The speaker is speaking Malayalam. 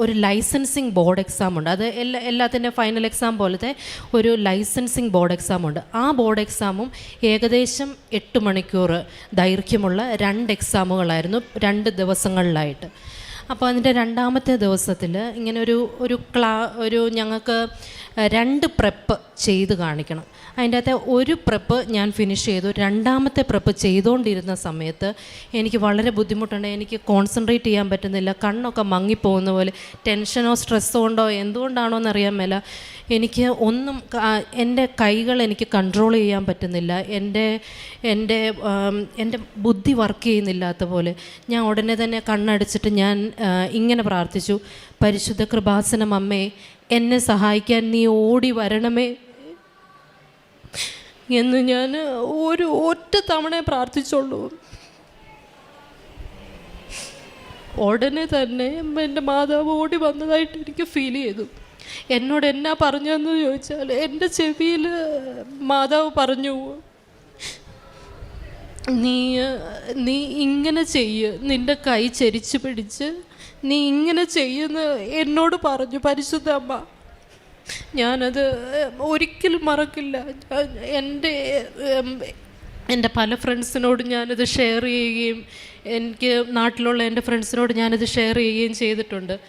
ഒരു ലൈസൻസിങ് ബോർഡ് എക്സാം ഉണ്ട്. അത് എല്ലാ എല്ലാത്തിന്റെ ഫൈനൽ എക്സാം പോലത്തെ ഒരു ലൈസൻസിങ് ബോർഡ് എക്സാം ഉണ്ട്. ആ ബോർഡ് എക്സാമും ഏകദേശം എട്ട് മണിക്കൂർ ദൈർഘ്യമുള്ള രണ്ട് എക്സാമുകളായിരുന്നു രണ്ട് ദിവസങ്ങളിലായിട്ട്. അപ്പോൾ അതിന്റെ രണ്ടാമത്തെ ദിവസത്തിൽ ഇങ്ങനെ ഒരു ഒരു ക്ലാ ഒരു ഞങ്ങൾക്ക് രണ്ട് പ്രെപ്പ് ചെയ്ത് കാണിക്കണം. അതിന്റെ അകത്തെ ഒരു പ്രെപ്പ് ഞാൻ ഫിനിഷ് ചെയ്തു. രണ്ടാമത്തെ പ്രെപ്പ് ചെയ്തുകൊണ്ടിരുന്ന സമയത്ത് എനിക്ക് വളരെ ബുദ്ധിമുട്ടുണ്ട്. എനിക്ക് കോൺസെൻട്രേറ്റ് ചെയ്യാൻ പറ്റുന്നില്ല. കണ്ണൊക്കെ മങ്ങിപ്പോകുന്ന പോലെ ടെൻഷനോ സ്ട്രെസ്സോ ഉണ്ടോ എന്തുകൊണ്ടാണോ എന്നറിയാൻ മേല. എനിക്ക് ഒന്നും എന്റെ കൈകൾ എനിക്ക് കൺട്രോൾ ചെയ്യാൻ പറ്റുന്നില്ല. എന്റെ എന്റെ എന്റെ ബുദ്ധി വർക്ക് ചെയ്യുന്നില്ലാത്ത പോലെ. ഞാൻ ഉടനെ തന്നെ കണ്ണടച്ചിട്ട് ഞാൻ ഇങ്ങനെ പ്രാർത്ഥിച്ചു പരിശുദ്ധ കൃപാസനം അമ്മേ എന്നെ സഹായിക്കാൻ നീ ഓടി വരണമേ. എന്ന് ഞാൻ ഒരു ഒറ്റ തവണ പ്രാർത്ഥിച്ചുള്ളൂ. ഉടനെ തന്നെ എന്റെ മാതാവ് ഓടി വന്നതായിട്ട് എനിക്ക് ഫീൽ ചെയ്തു. എന്നോട് എന്നാ പറഞ്ഞതെന്ന് ചോദിച്ചാൽ എന്റെ ചെവിയിൽ മാതാവ് പറഞ്ഞു നീ നീ ഇങ്ങനെ ചെയ്യ്. നിന്റെ കൈ ചരിച്ചു പിടിച്ച് നീ ഇങ്ങനെ ചെയ്യുന്ന എന്നോട് പറഞ്ഞു പരിശുദ്ധ അമ്മ. ഞാനത് ഒരിക്കലും മറക്കില്ല. എന്റെ എന്റെ പല ഫ്രണ്ട്സിനോട് ഞാനത് ഷെയർ ചെയ്യുകയും എനിക്ക് നാട്ടിലുള്ള എന്റെ ഫ്രണ്ട്സിനോട് ഞാനത് ഷെയർ ചെയ്യുകയും ചെയ്തിട്ടുണ്ട്.